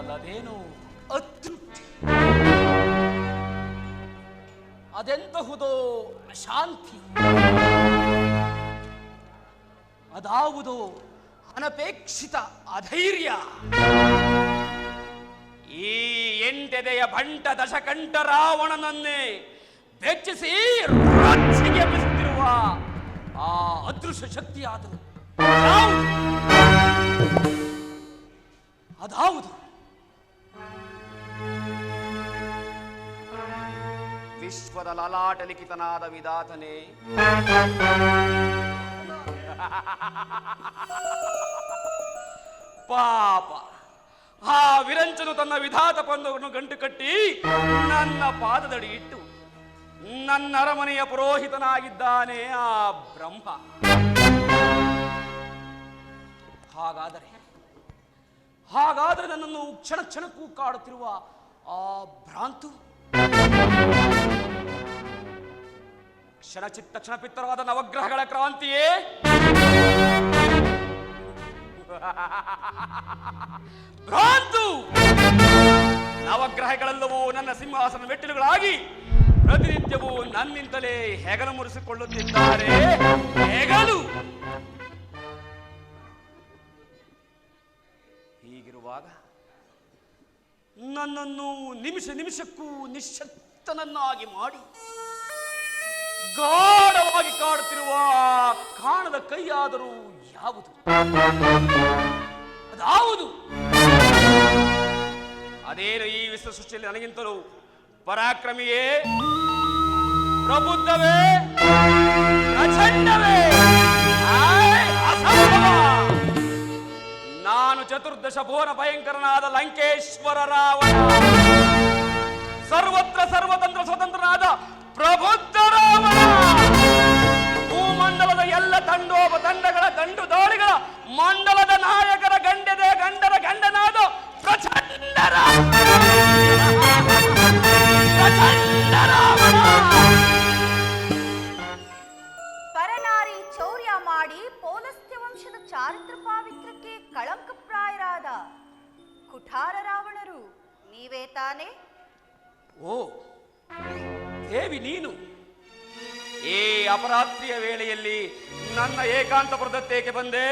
ಅದಲ್ಲದೇನು ಅತೃಪ್ತಿ. ಅದೆಂತಹುದೋ ಅಶಾಂತಿ. ಅದಾವುದೋ ಅನಪೇಕ್ಷಿತ ಅಧೈರ್ಯ. ಈ ಎಂಟೆದೆಯ ಭಂಟ ದಶಕಂಠ ರಾವಣನನ್ನೇ ಬೆಚ್ಚಿಸಿ ರಾಜ್ಯಕ್ಕೆ ಬಿಸುತ್ತಿರುವ ಆ ಅದೃಶ್ಯ ಶಕ್ತಿಯಾದರೂ ಅದಾವುದು. ವಿಶ್ವದ ಲಲಾಟ ಲಿಖಿತನಾದ ವಿಧಾತನೇ. ಪಾಪ. ಆ ವಿರಂಚನು ತನ್ನ ವಿಧಾತ ಪಂದವನ್ನು ಗಂಟು ಕಟ್ಟಿ ನನ್ನ ಪಾದದಡಿ ಇಟ್ಟು ನನ್ನ ಅರಮನೆಯ ಪುರೋಹಿತನಾಗಿದ್ದಾನೆ ಆ ಬ್ರಹ್ಮ. ಹಾಗಾದರೆ ಹಾಗಾದರೆ ನನ್ನನ್ನು ಕ್ಷಣ ಕ್ಷಣಕ್ಕೂ ಕಾಡುತ್ತಿರುವ ಆ ಭ್ರಾಂತು ಕ್ಷಣ ಚಿತ್ತ ಕ್ಷಣಪಿತ್ತರವಾದ ನವಗ್ರಹಗಳ ಕ್ರಾಂತಿಯೇ. ಭ್ರಾಂತು. ನವಗ್ರಹಗಳೆಲ್ಲವೂ ನನ್ನ ಸಿಂಹಾಸನ ಮೆಟ್ಟಿಲುಗಳಾಗಿ ಪ್ರತಿನಿತ್ಯವೂ ನನ್ನಿಂದಲೇ ಹೆಗಲು ಮುರಿಸಿಕೊಳ್ಳುತ್ತಿದ್ದಾರೆ. ಹೆಗಲು. ಹೀಗಿರುವಾಗ ನನ್ನನ್ನು ನಿಮಿಷ ನಿಮಿಷಕ್ಕೂ ನಿಶ್ಶಕ್ತನನ್ನಾಗಿ ಮಾಡಿ, ಗಾಢವಾಗಿ ಕಾಡುತ್ತಿರುವ ಕಾಣದ ಕೈಯಾದರೂ ಯಾವುದು? ಅದಾವುದು? ಅದೇನು ಈ ವಿಶ್ವ ಸೃಷ್ಟಿಯಲ್ಲಿ ನನಗಿಂತಲೂ ಪರಾಕ್ರಮಿಯೇ, ಪ್ರಬುದ್ಧವೇ, ಪ್ರಚಂಡವೇ? ನಾನು ಚತುರ್ದಶ ಭುವನ ಭಯಂಕರನಾದ ಲಂಕೇಶ್ವರ ರಾವಣ. ಸರ್ವತ್ರ ಸರ್ವತಂತ್ರ ಸ್ವತಂತ್ರನಾದ ಪ್ರಬುದ್ಧ ರಾವಣ. ಭೂಮಂಡಲದ ಎಲ್ಲ ತಂಡೋಪ ತಂಡಗಳ, ಗಂಡು ದಾಳಿಗಳ, ಮಂಡಲದ ನಾಯಕರ ಗಂಡದ ಗಂಡರ ಗಂಡನಾದ ಪ್ರಚಂಡರ ರಾವಣ. ಕುಠಾರ ರಾವಣರು ನೀವೇ ತಾನೇ? ಓ ದೇವಿ ನೀನು. ಈ ಅಪರಾತ್ರಿಯ ವೇಳೆಯಲ್ಲಿ ನನ್ನ ಏಕಾಂತಪುರದತ್ತೇಕೆ ಬಂದೆ?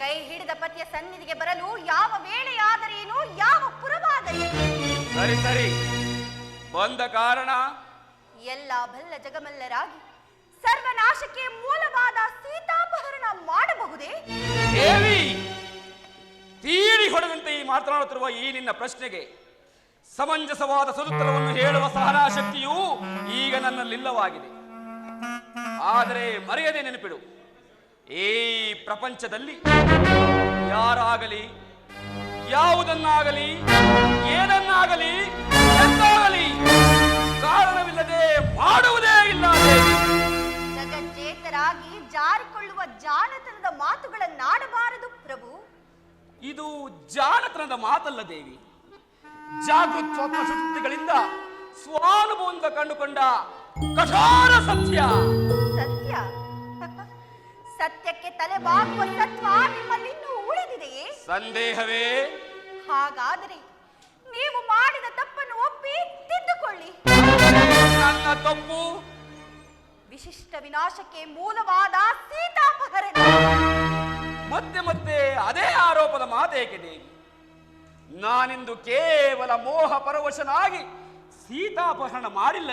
ಕೈ ಹಿಡಿದ ಪತಿಯ ಸನ್ನಿಧಿಗೆ ಬರಲು ಯಾವ ವೇಳೆಯಾದರೇನು ಯಾವ ಪುರವಾದರೇನು ಸರಿ ಸರಿ. ಬಂದ ಕಾರಣ? ಎಲ್ಲ ಬಲ್ಲ ಜಗಮಲ್ಲರಾಗಿ ಸರ್ವನಾಶಕ್ಕೆ ಮೂಲವಾದ ಸೀತಾಪಹರಣ ಮಾಡಬಹುದೇ? ದೇವಿ! ತೀಡಿ ಹೊಡೆದಂತೆ ಈ ಮಾತನಾಡುತ್ತಿರುವ ಈ ನಿನ್ನ ಪ್ರಶ್ನೆಗೆ ಸಮಂಜಸವಾದ ಸದುತ್ತರವನ್ನು ಹೇಳುವ ಸಹನಾ ಶಕ್ತಿಯು ಈಗ ನನ್ನಲ್ಲಿಲ್ಲವಾಗಿದೆ ಆದರೆ ಮರೆಯದೆ ನೆನಪಿಡು, ಈ ಪ್ರಪಂಚದಲ್ಲಿ ಯಾರಾಗಲಿ, ಯಾವುದನ್ನಾಗಲಿ, ಏನನ್ನಾಗಲಿ, ಎಂದಾಗಲಿ ಕಾರಣವಿಲ್ಲದೆ ಮಾಡುವುದೇ ಇಲ್ಲ. ಜಗಜ್ಜೇತರಾಗಿ ಜಾರಿಕೊಳ್ಳುವ ಜಾಣತನದ ಮಾತುಗಳನ್ನಾಡಬಾರದು ಪ್ರಭು ಇದು ಜಾಣತನದ ಮಾತಲ್ಲ ದೇವಿ. ಜಾಗೃತ್ವಾತ್ಮ ಶಕ್ತಿಗಳಿಂದ ಸ್ವಾನುಭವದಿಂದ ಕಂಡುಕೊಂಡ ಕಠೋರ ಸತ್ಯ. ಸತ್ಯ? ಸತ್ಯಕ್ಕೆ ತಲೆಬಾಗುವ ಸತ್ವ ನಿಮ್ಮಲ್ಲಿನ್ನೂ ಉಳಿದಿದೆಯೇ? ಸಂದೇಹವೇ? ಹಾಗಾದರೆ ನೀವು ಮಾಡಿದ ತಪ್ಪನ್ನು ಒಪ್ಪಿ ತಿದ್ದುಕೊಳ್ಳಿ. ನನ್ನ ತಪ್ಪು? ವಿಶಿಷ್ಟ ವಿನಾಶಕ್ಕೆ ಮೂಲವಾದ ಸೀತಾಪಹರಣ. ಮತ್ತೆ ಮತ್ತೆ ಅದೇ ಆರೋಪದ ಮಾತೇಕಿದೆ ದೇವಿ ನಾನಿಂದು ಕೇವಲ ಮೋಹ ಪರವಶನಾಗಿ ಸೀತಾಪಹರಣ ಮಾಡಿಲ್ಲ.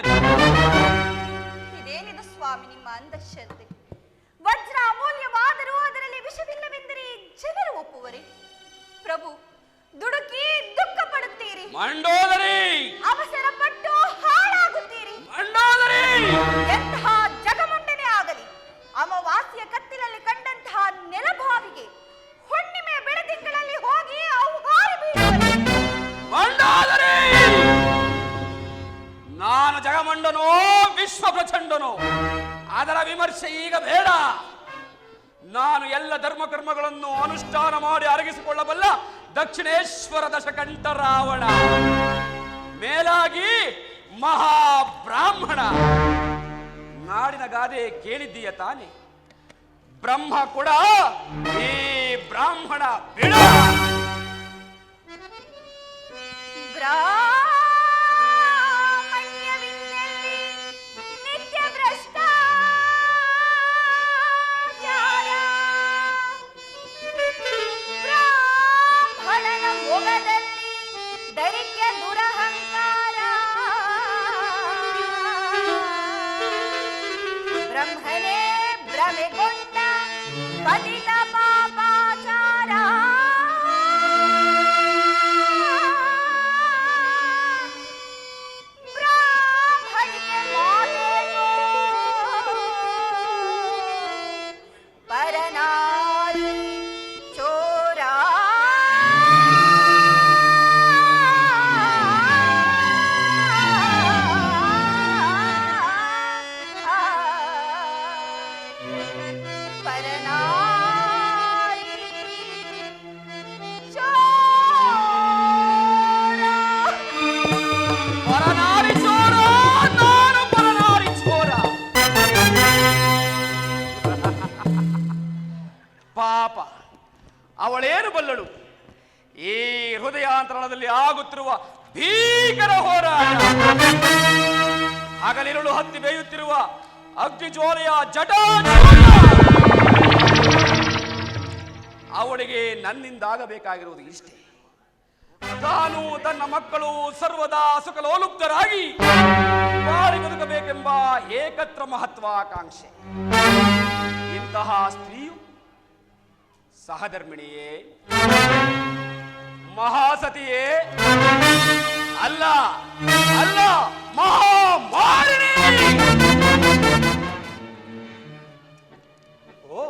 ಇದೇನಿದು ಸ್ವಾಮಿ ನಿಮ್ಮ ಅಂಧಶ್ರದ್ಧೆ ವಜ್ರ ಅಮೂಲ್ಯವಾದರೂ ಅದರಲ್ಲಿ ವಿಷವಿಲ್ಲವೆಂದರೆ ಜನರು ಒಪ್ಪುವರೆ. ಪ್ರಭು ದುಡುಕಿ ದುಃಖ ಪಡುತ್ತೀರಿ ಮಂಡೋದರಿ ಕೇಳಿದ್ದೀಯ ತಾನೆ ಬ್ರಹ್ಮ ಕೂಡ ಈ ಬ್ರಾಹ್ಮಣ ಬಿಡ ಹೃದಯಾಂತರಣದಲ್ಲಿ ಆಗುತ್ತಿರುವ ಭೀಕರ ಹೋರಾಟ. ಹಗಲಿರುಳು ಹತ್ತಿ ಬೇಯುತ್ತಿರುವ ಅಗ್ನಿಜ್ವಾಲೆಯ ಜಟ ಅವಳಿಗೆ ನನ್ನಿಂದಾಗಬೇಕಾಗಿರುವುದು ಇಷ್ಟೇ. ತಾನು ತನ್ನ ಮಕ್ಕಳು ಸರ್ವದಾ ಸುಖಲೋಲುಪ್ತರಾಗಿ ಬಾಳಿ ಬದುಕಬೇಕೆಂಬ ಏಕತ್ರ ಮಹತ್ವಾಕಾಂಕ್ಷೆ. ಇಂತಹ ಸ್ತ್ರೀಯು ಸಹಧರ್ಮಿಣಿಯೇ. ಮಹಾಸತಿಯೇ. ಅಲ್ಲ ಅಲ್ಲ ಮಹಾಮಾರಿಣಿ ಓ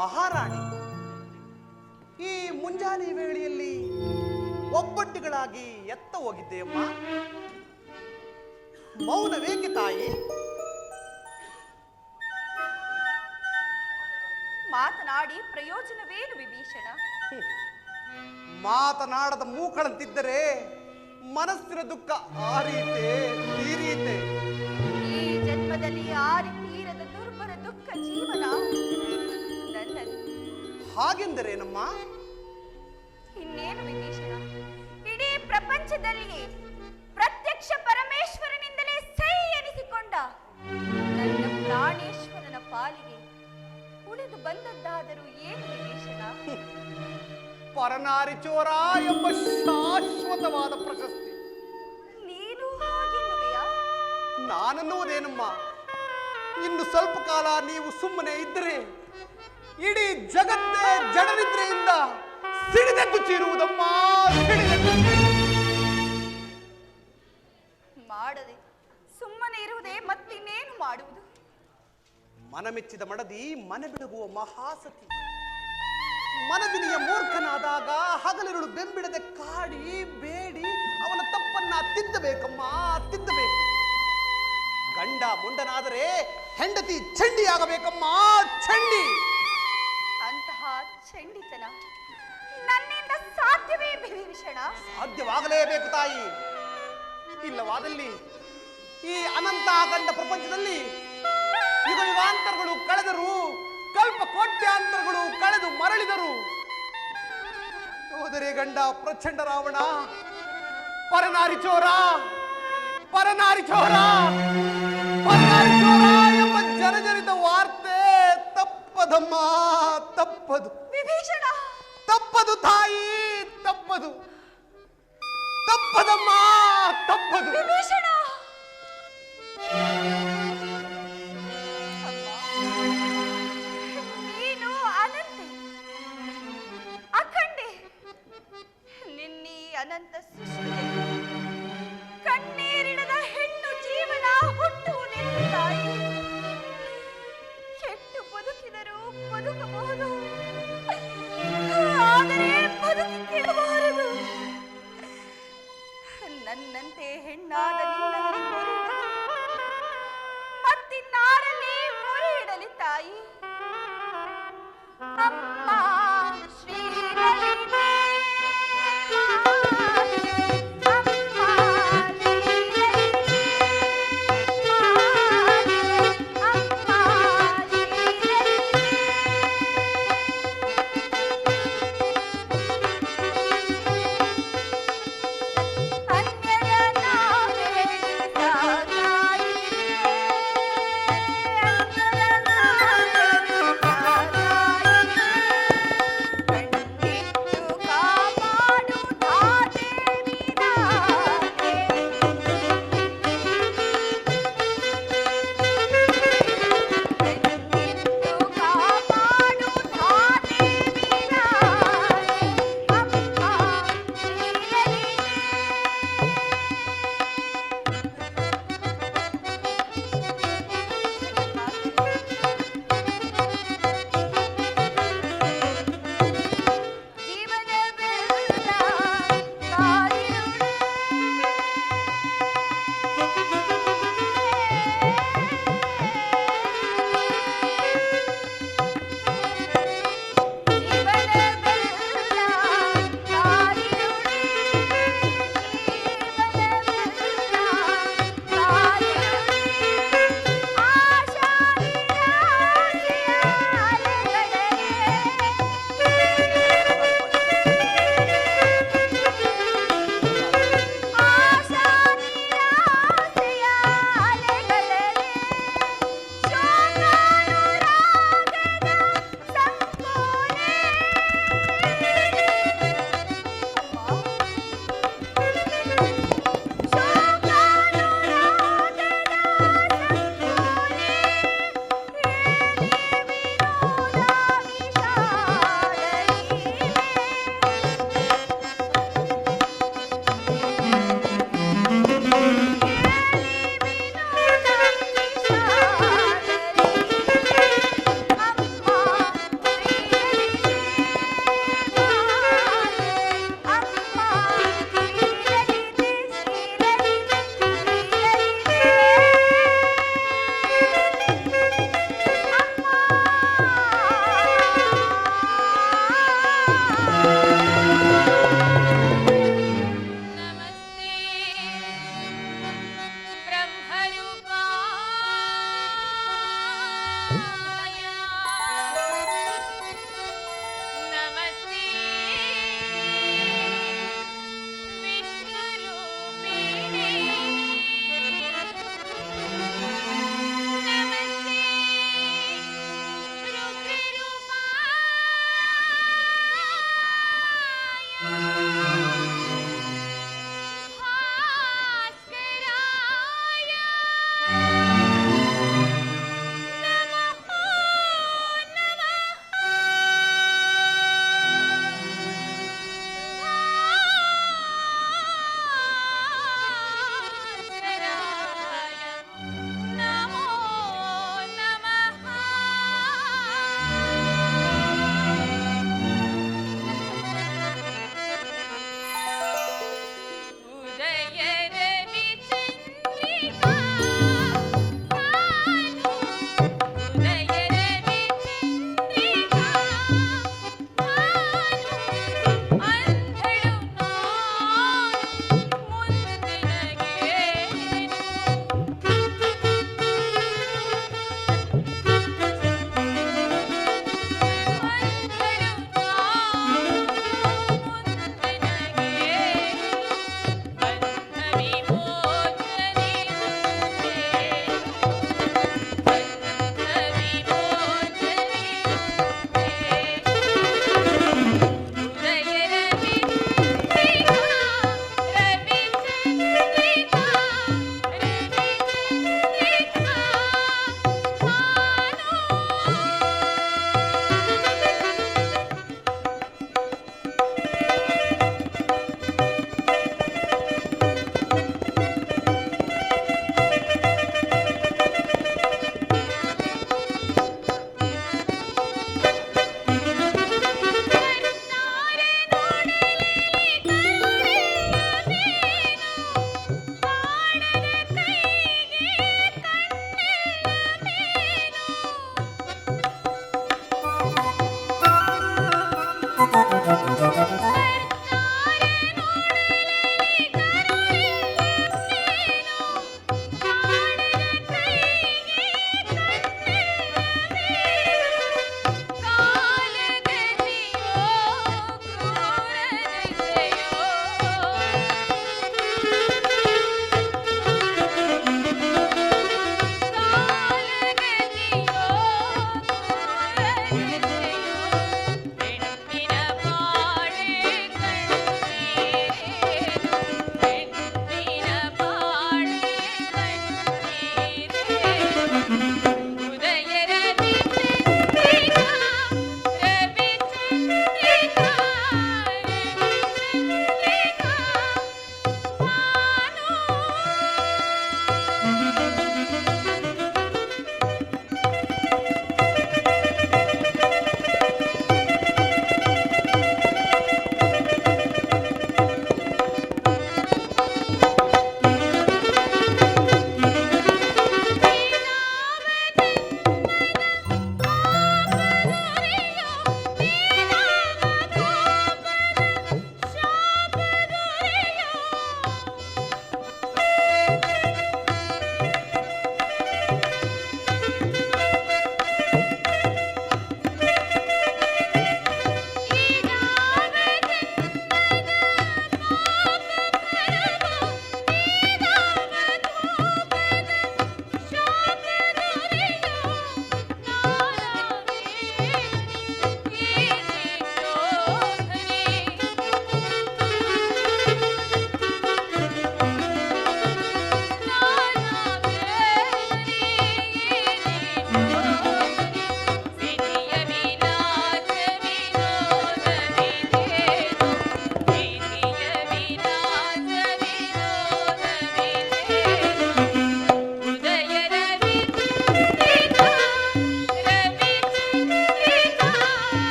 ಮಹಾರಾಣಿ. ಈ ಮುಂಜಾನೆ ವೇಳೆಯಲ್ಲಿ ಒಬ್ಬಟ್ಟಿಗಳಾಗಿ ಎತ್ತ ಹೋಗಿದ್ದೆಯಮ್ಮ. ಮೌನವೇಕೆ ತಾಯಿ? ಮಾತನಾಡಿ ಪ್ರಯೋಜನವೇನು ವಿಭೀಷಣ? ಮಾತನಾಡದ ಮೂಕಳಂತಿದ್ದರೆ ಮನಸ್ಸಿನ ದುಃಖ ಆರೀತೆ ತೀರೀತೆ ಈ ಜನ್ಮದಲ್ಲಿ ಆರಿ ತೀರದ ದುಃಖ ಜೀವನ ನನ್ನದು. ಹಾಗೆಂದರೇನಮ್ಮ? ಇನ್ನೇನು ವಿಭೀಷಣ ಇಡೀ ಪ್ರಪಂಚದಲ್ಲಿ ಪ್ರತ್ಯಕ್ಷ ಪರಮೇಶ್ವರನಿಂದಲೇ ಸೈ ಎನಿಸಿಕೊಂಡ ನನ್ನ ಪ್ರಾಣೇಶ್ವರನ ಪಾಲಿಗೆ ಉಳಿದು ಬಂದದ್ದಾದರೂ ಏನು ವಿಭೀಷಣ ಪರನಾರಿ ಚೋರ ಎಂಬ ಶಾಶ್ವತವಾದ ಪ್ರಶಸ್ತಿ. ನೀನು ಹಾಗೆನ್ನುವೆಯಾ? ನಾನನ್ನುವುದೇನಮ್ಮ? ಇನ್ನು ಸ್ವಲ್ಪ ಕಾಲ ನೀವು ಸುಮ್ಮನೆ ಇದ್ದರೆ ಇಡೀ ಜಗತ್ತೇ ಜಡನಿದ್ರೆಯಿಂದ ಸಿಡಿದೆದ್ದು ಚೀರುವುದಮ್ಮ. ಸಿಡಿದೆದ್ದು ಮಾಡದೆ ಸುಮ್ಮನೆ ಇರುವುದೇ ಮತ್ತಿನ್ನೇನು ಮಾಡುವುದು? ಮನಮೆಚ್ಚಿದ ಮಡದಿ ಮನೆ ಬಿಡುವ ಮಹಾಸತಿ. ಮನದಿನಿಯ ಮೂರ್ಖನಾದಾಗ ಹಗಲಿರುಳು ಬೆಂಬಿಡದೆ ಕಾಡಿ ಬೇಡಿ ಅವನ ತಪ್ಪನ್ನ ತಿದ್ದಬೇಕಮ್ಮ ತಿದ್ದಬೇಕು. ಗಂಡ ಮುಂಡನಾದರೆ ಹೆಂಡತಿ ಚಂಡಿಯಾಗಬೇಕಮ್ಮ ಚಂಡಿ. ಅಂತಹ ಚಂಡಿತನ ನನ್ನಿಂದ ಸಾಧ್ಯವೇ ವಿಭೀಷಣ ಸಾಧ್ಯವಾಗಲೇಬೇಕು ತಾಯಿ. ಇಲ್ಲವಾದಲ್ಲಿ ಈ ಅನಂತ ಗಂಡ ಪ್ರಪಂಚದಲ್ಲಿ ಯುಗ ಯುಗಾಂತರಗಳು ಕಳೆದರು ಕೋಟ್ಯಾಂತರಗಳು ಕಳೆದು ಮರಳಿದರು. ಹೋದರೆ ಗಂಡ ಪ್ರಚಂಡ ರಾವಣ ಪರನಾರಿ ಚೋರ ಪರನಾರಿ ಚೋರ ಪರನಾರಿ ಚೋರ ಎಂಬ ಜನಜನಿತ ವಾರ್ತೆ ತಪ್ಪದಮ್ಮ ತಪ್ಪದು. ವಿಭೀಷಣ! ತಪ್ಪದು ತಾಯಿ ತಪ್ಪದು. ತಪ್ಪದಮ್ಮ ತಪ್ಪದು. ವಿಭೀಷಣ! ಅನಂತ ಸೃಷ್ಟಿಯಲ್ಲಿ ಕಣ್ಣೀರಿಡದ ಹೆಣ್ಣು ಜೀವನ ಹುಟ್ಟುವುದೆಂದು ತಾಯಿ ಕೆಟ್ಟು ಬದುಕಿದರೂ ಬದುಕಬಹುದು. ಆದರೆ ಬದುಕಿ ನನ್ನಂತೆ ಹೆಣ್ಣಾದ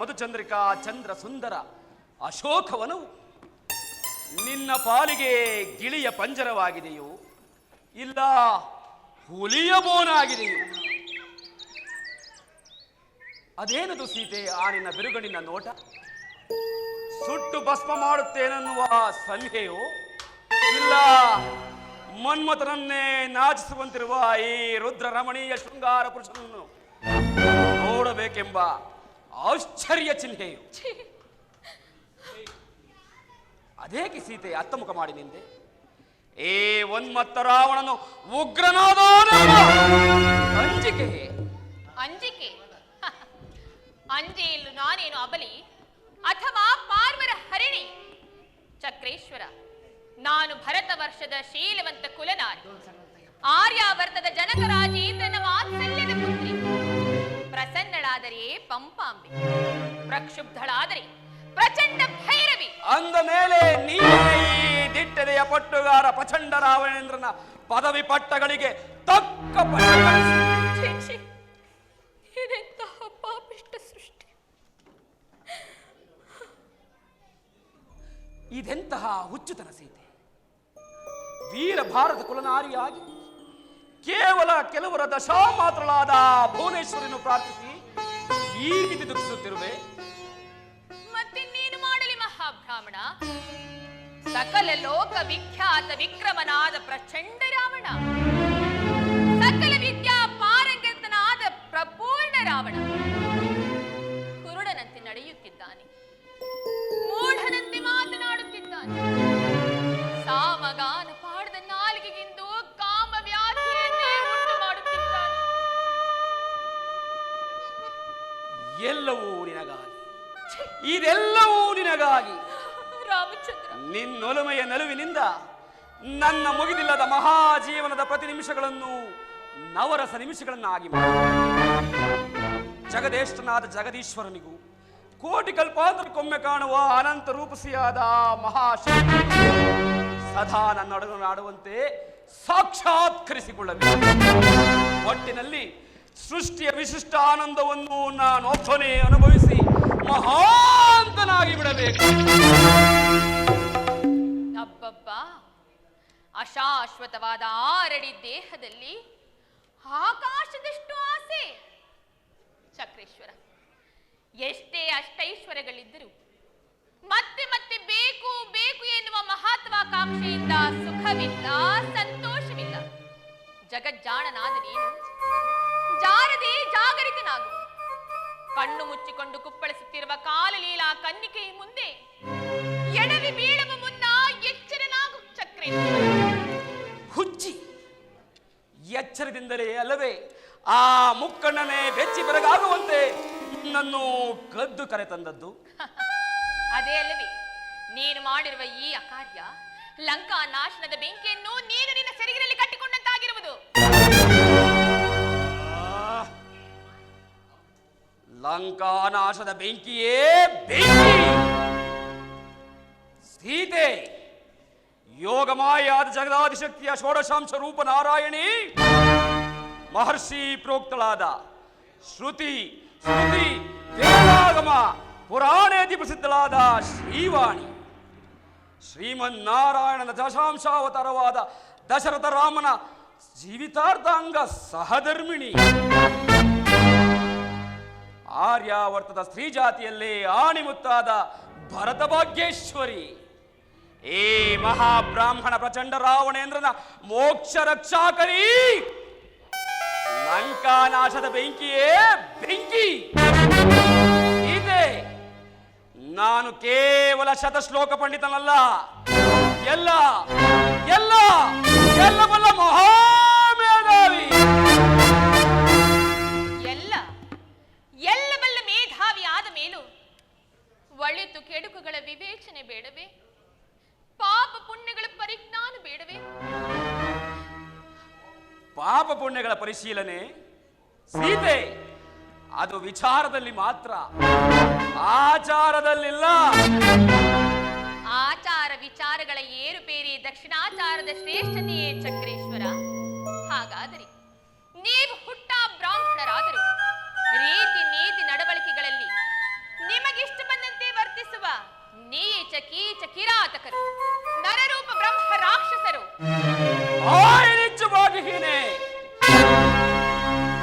ಮಧುಚಂದ್ರಿಕಾ ಚಂದ್ರ ಸುಂದರ ಅಶೋಕವನು. ನಿನ್ನ ಪಾಲಿಗೆ ಗಿಳಿಯ ಪಂಜರವಾಗಿದೆಯೋ, ಇಲ್ಲ ಹುಲಿಯ ಬೋನಾಗಿದೆಯೋ ಅದೇನದು ಸೀತೆ, ಆ ನಿನ್ನ ಬಿರುಗಣಿನ ನೋಟ? ಸುಟ್ಟು ಭಸ್ಮ ಮಾಡುತ್ತೇನೆನ್ನುವ ಸಲಹೆಯೋ ಇಲ್ಲ ಮನ್ಮಥನನ್ನೇ ನಾಚಿಸುವಂತಿರುವ ಈ ರುದ್ರ ರಮಣೀಯ ಶೃಂಗಾರ ಪುರುಷನನ್ನು ನೋಡಬೇಕೆಂಬ ಆಶ್ಚರ್ಯ ಚಿಹ್ನೆಯು ಅದೇಕೆ ಸೀತೆ ಅತ್ತಮುಖ ಮಾಡಿ ನಿಂದೆ? ಏ ಒನ್ಮತ್ತ ರಾವಣನು ಉಗ್ರನಾದ ಅಂಜಿಕೆ ಅಂಜಿಕೆ? ಅಂಜೆಯಲು ನಾನೇನು ಅಬಲಿ? ಅಥವಾ ಪಾರ್ವರ ಹರಿಣಿ? ಚಕ್ರೇಶ್ವರ ನಾನು ಭರತ ವರ್ಷದ ಶೀಲವಂತ ಕುಲನಾರಿ. ಆರ್ಯಾವರ್ತದ ಜನಕ ರಾಜೇಂದ್ರನ ಪ್ರಸನ್ನಳಾದರೆ ಪಂಪಾಂಬೆ ಪ್ರಕ್ಷುಬ್ಧಳಾದರೆ ಪ್ರಚಂಡ ಭೈರವಿ ಅಂದ ಮೇಲೆ ನೀನೇ ಈ ದಿಟ್ಟದೆಯ ಪಟ್ಟುಗಾರ ಪ್ರಚಂಡ ರಾವಣೇಂದ್ರನ ಪದವಿ ಪಟ್ಟಗಳಿಗೆ ತಕ್ಕ ಪಟ್ಟ ಕಲಿಸು. ಛೀ, ಛೀ. ಇದೆಂತಹ ಪಾಪಿಷ್ಟ ಸೃಷ್ಟಿ ಇದೆಂತಹ ಹುಚ್ಚುತನ ಸೀತೆ ವೀರ ಭಾರತ ಕುಲನಾರಿಯಾಗಿ ಕೇವಲ ಕೆಲವರ ದಶಾ ಮಾತ್ರಳಾದ ಭುವನೇಶ್ವರಿಯನ್ನು ಪ್ರಾರ್ಥಿಸಿ ಈ ರೀತಿ ದುಃಖಿಸುತ್ತಿರುವೆ ನೀನು ಮಾಡಲಿ ಮಹಾಬ್ರಾಹ್ಮಣ. ಸಕಲ ಲೋಕ ವಿಖ್ಯಾತ ವಿಕ್ರಮನಾದ ಪ್ರಚಂಡ ರಾವಣ. ಸಕಲ ವಿದ್ಯಾ ಪಾರಂಗತನಾದ ಪ್ರಪೂರ್ಣ ರಾವಣ. ನಿನ್ನೊಲುಮೆಯ ನಲುವಿನಿಂದ ನನ್ನ ಮುಗಿದಿಲ್ಲದ ಮಹಾಜೀವನದ ಪ್ರತಿ ನಿಮಿಷಗಳನ್ನು ನವರಸ ನಿಮಿಷಗಳನ್ನಾಗಿ ಮಾಡಿ. ಜಗದೇಷ್ಟನಾದ ಜಗದೀಶ್ವರನಿಗೂ ಕೋಟಿ ಕಲ್ಪಾಂತರಕ್ಕೊಮ್ಮೆ ಕಾಣುವ ಅನಂತ ರೂಪಸಿಯಾದ ಮಹಾಶಕ್ತಿ ಸದಾ ನನ್ನೊಡನಾಡುವಂತೆ ಸಾಕ್ಷಾತ್ಕರಿಸಿಕೊಳ್ಳಬೇಕು. ಒಟ್ಟಿನಲ್ಲಿ ಸೃಷ್ಟಿಯ ವಿಶಿಷ್ಟ ಆನಂದವನ್ನು ನಾನೊಬ್ಬನೇ ಅನುಭವಿಸಿ ಮಹಾಂತನಾಗಿ ಬಿಡಬೇಕು ಅಬ್ಬಬ್ಬ ಅಶಾಶ್ವತವಾದ ಆರಡಿ ದೇಹದಲ್ಲಿ ಆಕಾಶದಷ್ಟು ಆಸೆ. ಚಕ್ರೇಶ್ವರ, ಎಷ್ಟೇ ಅಷ್ಟೈಶ್ವರಗಳಿದ್ದರೂ ಮತ್ತೆ ಮತ್ತೆ ಬೇಕು ಬೇಕು ಎನ್ನುವ ಮಹತ್ವಾಕಾಂಕ್ಷೆಯಿಂದ ಸುಖವಿಲ್ಲ, ಸಂತೋಷವಿಲ್ಲ. ಜಗಜ್ಜಾಣನಾದ ನೀನು ಜಾರದೆ ಜಾಗರಿತನಾಗು. ಕಣ್ಣು ಮುಚ್ಚಿಕೊಂಡು ಕುಪ್ಪಳಿಸುತ್ತಿರುವ ಕಾಲಲೀಲಾ ಕನ್ನಿಕೆಯ ಮುಂದೆ ಎಡವಿ ಎಚ್ಚರದಿಂದಲೇ ಅಲ್ಲವೇ ಆ ಮುಕ್ಕಣ್ಣನೇ ಬೆಚ್ಚಿ ಬೆರಗಾಗುವಂತೆ ನನ್ನನ್ನು ಕದ್ದು ಕರೆತಂದದ್ದು ಅದೇ ಅಲ್ಲವೇ ನೀನು ಮಾಡಿರುವ ಈ ಅಕಾರ್ಯ ಲಂಕಾ ನಾಶನದ ಬೆಂಕಿಯನ್ನು ನೀನು ನಿನ್ನ ಸೆರಗಿನಲ್ಲಿ ಕಟ್ಟಿಕೊಂಡಂತಾಗಿರುವುದು. ಲಂಕಾ ನಾಶದ ಬೆಂಕಿಯೇ ಬೆಂಕಿ. ಸೀತೆ ಯೋಗಮಾಯಾದ ಜಗದಾದಿಶಕ್ತಿಯ ಷೋಡಶಾಂಶ ರೂಪ ನಾರಾಯಣಿ ಮಹರ್ಷಿ ಪ್ರೋಕ್ತಳಾದ ಶ್ರುತಿ ಶ್ರುತಿ ವೇದಾಗಮ ಪುರಾಣೇತಿ ಪ್ರಸಿದ್ಧಳಾದ ಶ್ರೀವಾಣಿ. ಶ್ರೀಮನ್ನಾರಾಯಣನ ದಶಾಂಶಾವತಾರವಾದ ದಶರಥ ರಾಮನ ಜೀವಿತಾರ್ಧಾಂಗ ಸಹಧರ್ಮಿಣಿ. ಆರ್ಯಾವರ್ತದ ಸ್ತ್ರೀ ಜಾತಿಯಲ್ಲೇ ಆಣಿಮುತ್ತಾದ ಭರತ ಭಾಗ್ಯೇಶ್ವರಿ ಏ ಮಹಾಬ್ರಾಹ್ಮಣ ಪ್ರಚಂಡ ರಾವಣೇಂದ್ರನ ಮೋಕ್ಷ ರಕ್ಷಾಕರಿ ಲಂಕಾನಾಶದ ಬೆಂಕಿಯೇ ಬೆಂಕಿ! ಇದೆ. ನಾನು ಕೇವಲ ಶತಶ್ಲೋಕ ಪಂಡಿತನಲ್ಲ. ಎಲ್ಲ ಎಲ್ಲ ಎಲ್ಲ ಬಲ್ಲ ಮಹಾಮೇಧಾವಿ ಪುಣ್ಯಗಳ ಪರಿಶೀಲನೆ ಸೀತೆ ಅದು ವಿಚಾರದಲ್ಲಿ ಮಾತ್ರ ಆಚಾರದಲ್ಲಿಲ್ಲ. ಆಚಾರ ವಿಚಾರಗಳ ಏರುಪೇರಿ ದಕ್ಷಿಣಾಚಾರದ ಶ್ರೇಷ್ಠತೆಯೇ ಚಕ್ರೇಶ್ವರ. ಹಾಗಾದರೆ ನೀವು ಹುಟ್ಟ ಬ್ರಾಹ್ಮಣರಾದರು ರೀತಿ ನೀತಿ ನಡವಳಿಕೆಗಳಲ್ಲಿ ನಿಮಗಿಷ್ಟ ಬಂದಂತೆ ವರ್ತಿಸುವ ನೀಚ ಕೀಚ ಕಿರಾತಕರು ನರರೂಪ ಬ್ರಹ್ಮ ರಾಕ್ಷಸರು. ಹೀನೆ.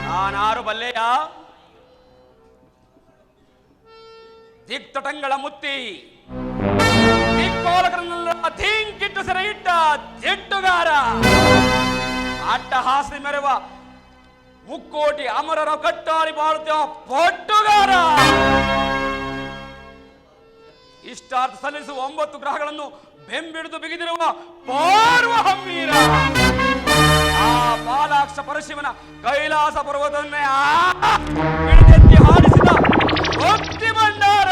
ನಾನಾರು ಬಲ್ಲೆಯ? ದಿಕ್ತಟಂಗಳ ಮುತ್ತಿ. ದಿಕ್ಪಾಲಕರನ್ನೆಲ್ಲ ಧೀಂಕಿಟ್ಟು ಸೆರೆ ಇಟ್ಟ ಜೆಟ್ಟುಗಾರ ಅಟ್ಟಹಾಸಿ ಮೆರವ ಮುಕ್ಕೋಟಿ ಅಮರರ ಕಟ್ಟಾಳಿ ಬಾಳುತ್ತ ಪೊಟ್ಟುಗಾರ. ಇಷ್ಟಾರ್ಥ ಸಲ್ಲಿಸುವ ಒಂಬತ್ತು ಗ್ರಹಗಳನ್ನು ಬೆಂಬಿಡಿದು ಬಿಗಿದಿರುವ ಪಾರ್ವ ಹಮ್ಮೀರ ಆ ಬಾಲಾಕ್ಷ ಪರಶಿವನ ಕೈಲಾಸ ಪರ್ವತನ್ನೇ ಹಾಡಿಸಿದ ಭಕ್ತಿ ಭಂಡಾರ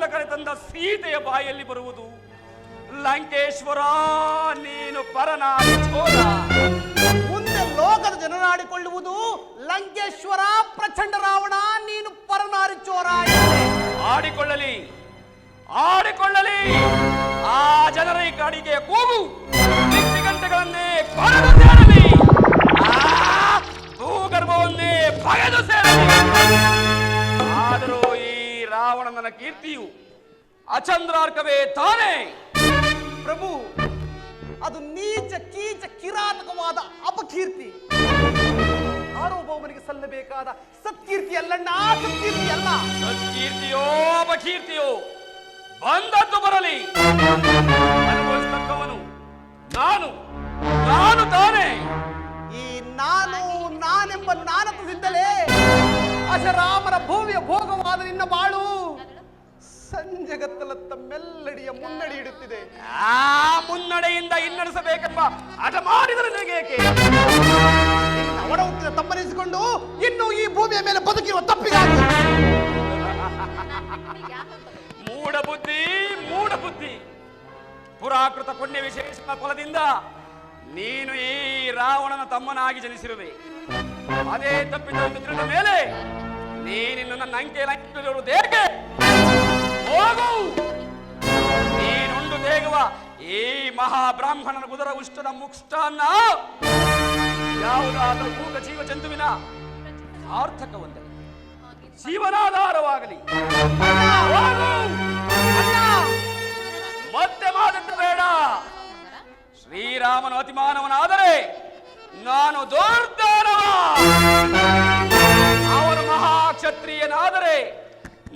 ಅನುರಾಗದಿಂದ ಕರೆತಂದ ಸೀತೆಯ ಬಾಯಲ್ಲಿ ಬರುವುದು. ಲಂಕೇಶ್ವರ, ನೀನು ಪರನಾರಿ ಚೋರ. ಮುಂದೆ ಲೋಕದ ಜನರಾಡಿಕೊಳ್ಳುವುದು ಲಂಕೇಶ್ವರ, ಪ್ರಚಂಡ ರಾವಣ, ನೀನು ಪರನಾರಿ ಚೋರ ಆಡಿಕೊಳ್ಳಲಿ ಆಡಿಕೊಳ್ಳಲಿ. ಆ ಜನರ ಈ ಕಾಡಿಗೆ ಕೂಗು. ಗಂಟೆಗಳನ್ನೇ ಕೊರೆದು ಸೇರಲಿ. ಭೂಗರ್ಭವನ್ನೇ ಬಗೆದು ಸೇರಲಿ. ರಾವಣನ ಕೀರ್ತಿಯು ಅಚಂದ್ರಾರ್ಕವೇ ತಾನೇ? ಪ್ರಭು ಅದು ನೀಚ ಕೀಚ ಕಿರಾತಕವಾದ ಅಪಕೀರ್ತಿ. ಆರೋಪವನಿಗೆ ಸಲ್ಲಬೇಕಾದ ಸತ್ಕೀರ್ತಿ ಅಲ್ಲಣ್ಣ ಸತ್ಕೀರ್ತಿ ಅಲ್ಲ. ಸತ್ಕೀರ್ತಿಯೋ ಅಪಕೀರ್ತಿಯೋ ಬಂದದ್ದು ಬರಲಿ. ಅನುಭವಿಸತಕ್ಕವನು ನಾನು ನಾನು ತಾನೇ. ಈ ನಾನು ನಾನೆಂಬ ನಾನತ್ವದಿಂದಲೇ ಅಜರಾಮರ ಭೂಮಿಯ ಭೋಗವಾದ ನಿನ್ನ ಬಾಳು. ಸಂಜಗತ್ತಲತ್ತ ಮೆಲ್ಲಡಿಯ ಮುನ್ನಡಿ ಇಡುತ್ತಿದೆ. ಆ ಮುನ್ನಡೆಯಿಂದ ಹಿನ್ನಡೆಸಬೇಕೆಂಬ ಮಾಡಿದರೆ ನನಗೆ ನಿನ್ನ ಒಡ ಹುಟ್ಟಿದ ತಮ್ಮನಿಸಿಕೊಂಡು ಇನ್ನು ಈ ಭೂಮಿಯ ಮೇಲೆ ಬದುಕಿರುವ ತಪ್ಪಿಗಾಗಿ. ಮೂಢ ಬುದ್ಧಿ ಮೂಢ ಬುದ್ಧಿ ಪುರಾಕೃತ ಪುಣ್ಯ ವಿಶೇಷ ಫಲದಿಂದ ನೀನು ಈ ರಾವಣನ ತಮ್ಮನಾಗಿ ಜನಿಸಿರುವೆ. ಅದೇ ತಪ್ಪಿದ ಮೇಲೆ ನೀನಿನ್ನು ನನ್ನ ಅಂಕೆ ಲಂಕಿರುವುದೇಕೆ ಹೋಗು. ನೀನುಂಡು ತೇಗುವ ಈ ಮಹಾಬ್ರಾಹ್ಮಣನ ಕುದುರ ಉಷ್ಟದ ಮುಕ್ಷ್ಟನ್ನ ಯಾವುದಾದರೂ ಮೂಕ ಜೀವ ಜಂತುವಿನ ಸಾರ್ಥಕವೊಂದಲಿ ಜೀವನಾಧಾರವಾಗಲಿ. ನಾನು ದುರ್ದಾನವ ಅವನು ಮಹಾಕ್ಷತ್ರಿಯನಾದರೆ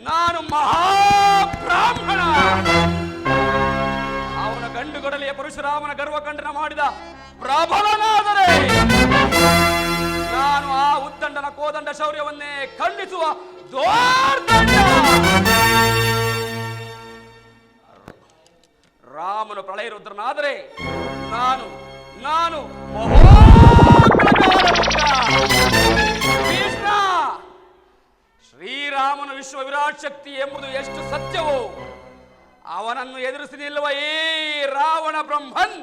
ನಾನು ಮಹಾಬ್ರಾಹ್ಮಣ! ಅವನ ಗಂಡುಗೊಡಲಿಯ ಪರಶುರಾಮನ ಗರ್ವಖಂಡನ ಮಾಡಿದ ಪ್ರಬಲನಾದರೆ ನಾನು ಆ ಉದ್ದಂಡನ ಕೋದಂಡ ಶೌರ್ಯವನ್ನೇ ಖಂಡಿಸುವ ದೋರ್ದಂಡ ರಾಮನು ಪ್ರಳಯ ರುದ್ರನಾದರೆ ನಾನು ನಾನು ಮಹೋಗ್ರಗಾರ ಭೀಷ್ಮ ಶ್ರೀರಾಮನ ವಿಶ್ವ ವಿರಾಟ್ ಶಕ್ತಿ ಎಂಬುದು ಎಷ್ಟು ಸತ್ಯವೋ? ಅವನನ್ನು ಎದುರಿಸಿ ನಿಲ್ಲುವ ಈ ರಾವಣ ಬ್ರಹ್ಮನ್!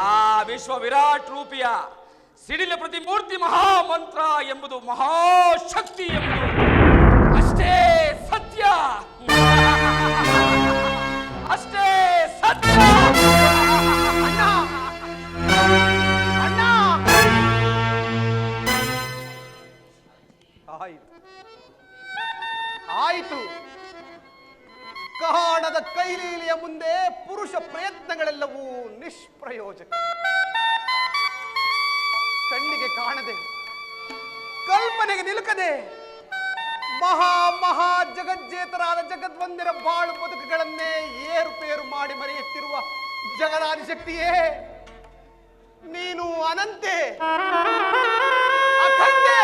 ಆ ವಿಶ್ವ ವಿರಾಟ್ ರೂಪಿಯ ಸಿಡಿಲ ಪ್ರತಿಮೂರ್ತಿ ಮಹಾಮಂತ್ರ ಎಂಬುದು ಮಹಾಶಕ್ತಿ ಎಂಬುದು ಅಷ್ಟೇ ಸತ್ಯ! ಆಯಿತು. ಕಾಣದ ಕೈಲೀಲಿಯ ಮುಂದೆ ಪುರುಷ ಪ್ರಯತ್ನಗಳೆಲ್ಲವೂ ನಿಷ್ಪ್ರಯೋಜಕ. ಕಣ್ಣಿಗೆ ಕಾಣದೆ, ಕಲ್ಪನೆಗೆ ನಿಲುಕದೆ, ಮಹಾ ಮಹಾ ಜಗಜ್ಜೇತರಾದ ಜಗದ್ವಂದಿರ ಬಾಳು ಬದುಕುಗಳನ್ನೇ ಏರುಪೇರು ಮಾಡಿ ಮರೆಯುತ್ತಿರುವ ಜಗದಾದಿಶಕ್ತಿಯೇ ನೀನು ಅನಂತೆ, ಅಖಂಡೆ.